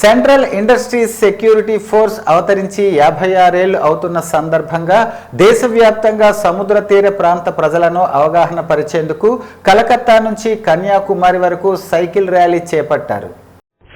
Central industries security force అవతరించి యాభై ఆరేళ్ళు అవుతున్న సందర్భంగా దేశవ్యాప్తంగా సముద్ర తీర ప్రాంత ప్రజలను అవగాహన పరిచేందుకు కలకత్తా నుంచి కన్యాకుమారి వరకు సైకిల్ ర్యాలీ చేపట్టారు.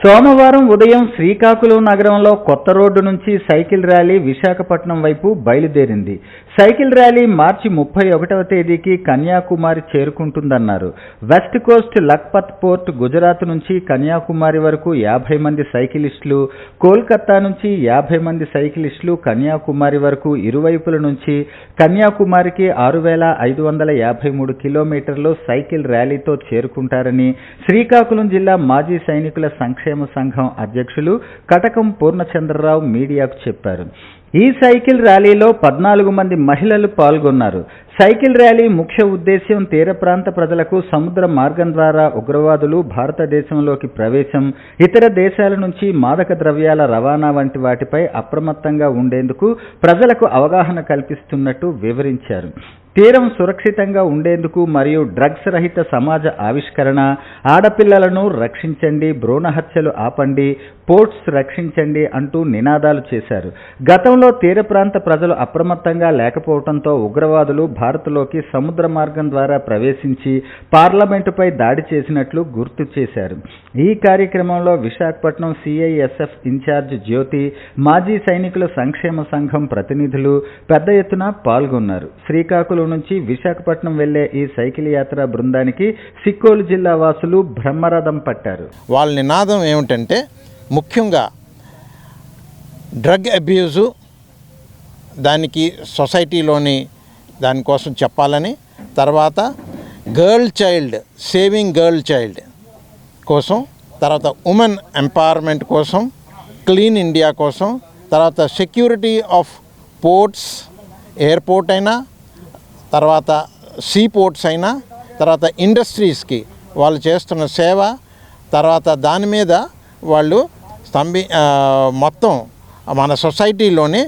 సోమవారం ఉదయం శ్రీకాకుళం నగరంలో కొత్త రోడ్డు నుంచి సైకిల్ ర్యాలీ విశాఖపట్నం వైపు బయలుదేరింది. సైకిల్ ర్యాలీ మార్చి ముప్పై ఒకటవ తేదీకి Kanyakumari చేరుకుంటుందన్నారు. West coast Lakhpat port Gujarat నుంచి కన్యాకుమారి వరకు యాభై మంది సైకిలిస్టులు కోల్కతా నుంచి యాభై మంది సైకిలిస్టులు కన్యాకుమారి వరకు ఇరువైపుల నుంచి కన్యాకుమారికి ఆరు వేల ఐదు వందల యాభై మూడు కిలోమీటర్లు సైకిల్ ర్యాలీతో చేరుకుంటారని శ్రీకాకుళం జిల్లా మాజీ సైనికుల సంక్షేమ సంఘం అధ్యక్షులు కటకం పూర్ణచంద్రరావు మీడియాకు చెప్పారు. ఈ సైకిల్ ర్యాలీలో పద్నాలుగు మంది మహిళలు పాల్గొన్నారు. సైకిల్ ర్యాలీ ముఖ్య ఉద్దేశ్యం తీర ప్రాంత ప్రజలకు సముద్ర మార్గం ద్వారా ఉగ్రవాదులు భారతదేశంలోకి ప్రవేశం ఇతర దేశాల నుంచి మాదక ద్రవ్యాల రవాణా వంటి వాటిపై అప్రమత్తంగా ఉండేందుకు ప్రజలకు అవగాహన కల్పిస్తున్నట్టు వివరించారు. తీరం సురక్షితంగా ఉండేందుకు మరియు డ్రగ్స్ రహిత సమాజ ఆవిష్కరణ ఆడపిల్లలను రక్షించండి భ్రూణ హత్యలు ఆపండి పోర్ట్స్ రక్షించండి అంటూ నినాదాలు చేశారు. గతంలో తీర ప్రాంత ప్రజలు అప్రమత్తంగా లేకపోవడంతో ఉగ్రవాదులు భారత్లోకి సముద్ర మార్గం ద్వారా ప్రవేశించి పార్లమెంటుపై దాడి చేసినట్లు గుర్తు చేశారు. ఈ కార్యక్రమంలో విశాఖపట్నం సిఐఎస్ఎఫ్ ఇన్ఛార్జ్ జ్యోతి మాజీ సైనికుల సంక్షేమ సంఘం ప్రతినిధులు పెద్ద ఎత్తున పాల్గొన్నారు. శ్రీకాకుళం నుంచి విశాఖపట్నం వెళ్ళే ఈ సైకిల్ యాత్ర బృందానికి సిక్కోలు జిల్లా వాసులు బ్రహ్మరథం పట్టారు. వాళ్ళ నినాదం ఏమిటంటే ముఖ్యంగా డ్రగ్ అబ్యూజు దానికి సొసైటీలోని దానికోసం చెప్పాలని తర్వాత girl child saving girl child కోసం తర్వాత ఉమెన్ ఎంపవర్మెంట్ కోసం క్లీన్ ఇండియా కోసం తర్వాత సెక్యూరిటీ ఆఫ్ పోర్ట్స్ ఎయిర్పోర్ట్ అయినా తర్వాత సీ పోర్ట్స్ అయినా తర్వాత ఇండస్ట్రీస్కి వాళ్ళు చేస్తున్న సేవ తర్వాత దాని మీద వాళ్ళు స్తంభి మొత్తం మన సొసైటీలోని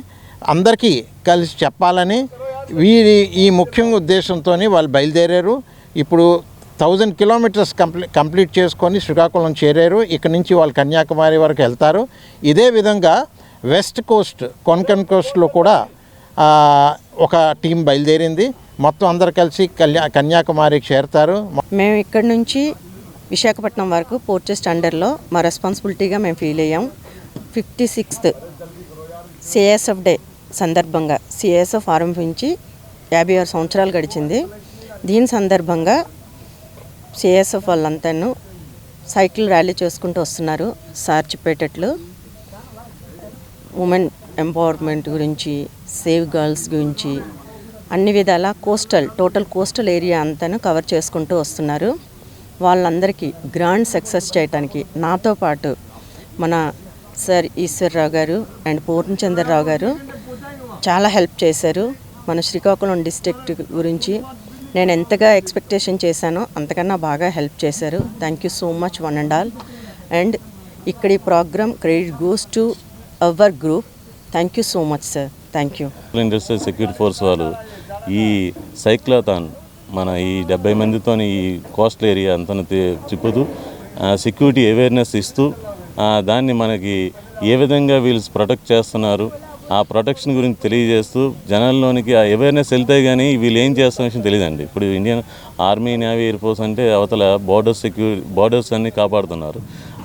అందరికీ కలిసి చెప్పాలని వీరి ఈ ముఖ్య ఉద్దేశంతో వాళ్ళు బయలుదేరారు. ఇప్పుడు థౌజండ్ కిలోమీటర్స్ కంప్లీ కంప్లీట్ చేసుకొని శ్రీకాకుళం చేరారు. ఇక్కడ నుంచి వాళ్ళు కన్యాకుమారి వరకు వెళ్తారు. ఇదే విధంగా వెస్ట్ కోస్ట్ కొన్కన్ కోస్ట్లో కూడా ఒక టీం బయలుదేరింది. మొత్తం అందరు కలిసి కన్యా కన్యాకుమారికి చేరుతారు. మేము ఇక్కడ నుంచి విశాఖపట్నం వరకు పోర్చెస్ట్ అండర్లో మా రెస్పాన్సిబిలిటీగా మేము ఫీల్ అయ్యాం. Fifty sixth CSF day. సందర్భంగా సిఎస్ఎఫ్ ఆరంభించి యాభై ఆరు సంవత్సరాలు గడిచింది. దీని సందర్భంగా సిఎస్ఎఫ్ వాళ్ళంతాను సైకిల్ ర్యాలీ చేసుకుంటూ వస్తున్నారు. సార్ చెప్పేటట్లు ఉమెన్ ఎంపవర్మెంట్ గురించి సేవ్ గర్ల్స్ గురించి అన్ని విధాల కోస్టల్ టోటల్ కోస్టల్ ఏరియా అంతాను కవర్ చేసుకుంటూ వస్తున్నారు. వాళ్ళందరికీ గ్రాండ్ సక్సెస్ చేయడానికి నాతో పాటు మన సార్ ఈశ్వర్రావు గారు అండ్ పూర్ణచంద్రరావు గారు చాలా హెల్ప్ చేశారు. మన శ్రీకాకుళం డిస్ట్రిక్ట్ గురించి నేను ఎంతగా ఎక్స్పెక్టేషన్ చేశానో అంతకన్నా బాగా హెల్ప్ చేశారు. Thank you so much one and all and ఇక్కడ ఈ program credit goes to our group. Thank you so much sir thank you industrial security force వాళ్ళు ఈ సైక్లాథాన్ మన ఈ డెబ్బై మందితో ఈ కోస్టల్ ఏరియా అంతా తిప్పుతూ సెక్యూరిటీ అవేర్నెస్ ఇస్తూ దాన్ని మనకి ఏ విధంగా వీళ్ళు ప్రొటెక్ట్ చేస్తున్నారు ఆ ప్రొటెక్షన్ గురించి తెలియజేస్తూ జనాల్లోనికి ఆ అవేర్నెస్ వెళ్తే కానీ వీళ్ళు ఏం చేస్తున్న విషయం తెలియదండి ఇప్పుడు Indian army navy air force అంటే అవతల బార్డర్ సెక్యూరి బార్డర్స్ అన్ని కాపాడుతున్నారు.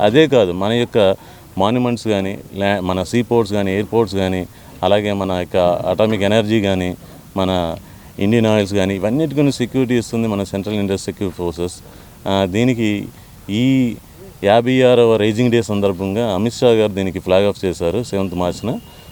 అదే కాదు మన యొక్క మాన్యుమెంట్స్ కానీ ల్యా మన సీ పోర్ట్స్ కానీ ఎయిర్పోర్ట్స్ కానీ అలాగే మన యొక్క అటామిక్ ఎనర్జీ కానీ మన ఇండియన్ ఆయిల్స్ కానీ ఇవన్నిటి కొన్ని సెక్యూరిటీ ఇస్తుంది మన సెంట్రల్ ఇండియన్ సెక్యూరిటీ ఫోర్సెస్. దీనికి ఈ యాభై ఆరవ రైజింగ్ డే సందర్భంగా అమిత్ షా గారు దీనికి ఫ్లాగ్ ఆఫ్ చేశారు సెవెంత్ మార్చిన.